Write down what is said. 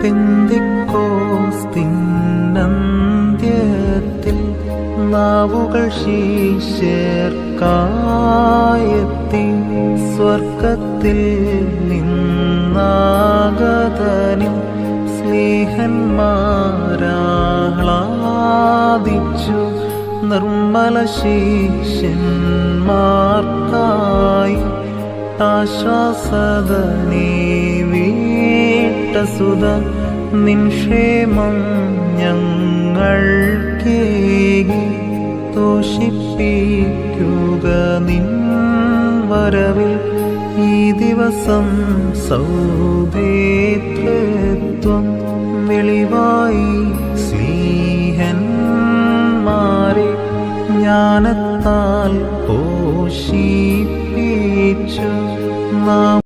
പെന്തിക്കോസ്തിന്നന്ത്യത്തിൽ നാവുകൾ ശീശേർക്കായെത്തി സ്വർഗത്തിൽ നിന്നാഗതനിൽ സ്നേഹന്മാരാഹ്ലാദിച്ചു നിർമ്മല ശീഷ്യന്മാർക്കായി ആശ്വാസദനേ വീട്ടസുത നിൻക്ഷേമം ഞങ്ങൾക്കേകി തോഷിപ്പിക്കുക നിൻ വരവിൽ ഈ ദിവസം സൗദേത്വം വെളിവായി സ്നേഹന്മാരെ ജ്ഞാനത്താൽ പോഷിപ്പിച്ചു. നാം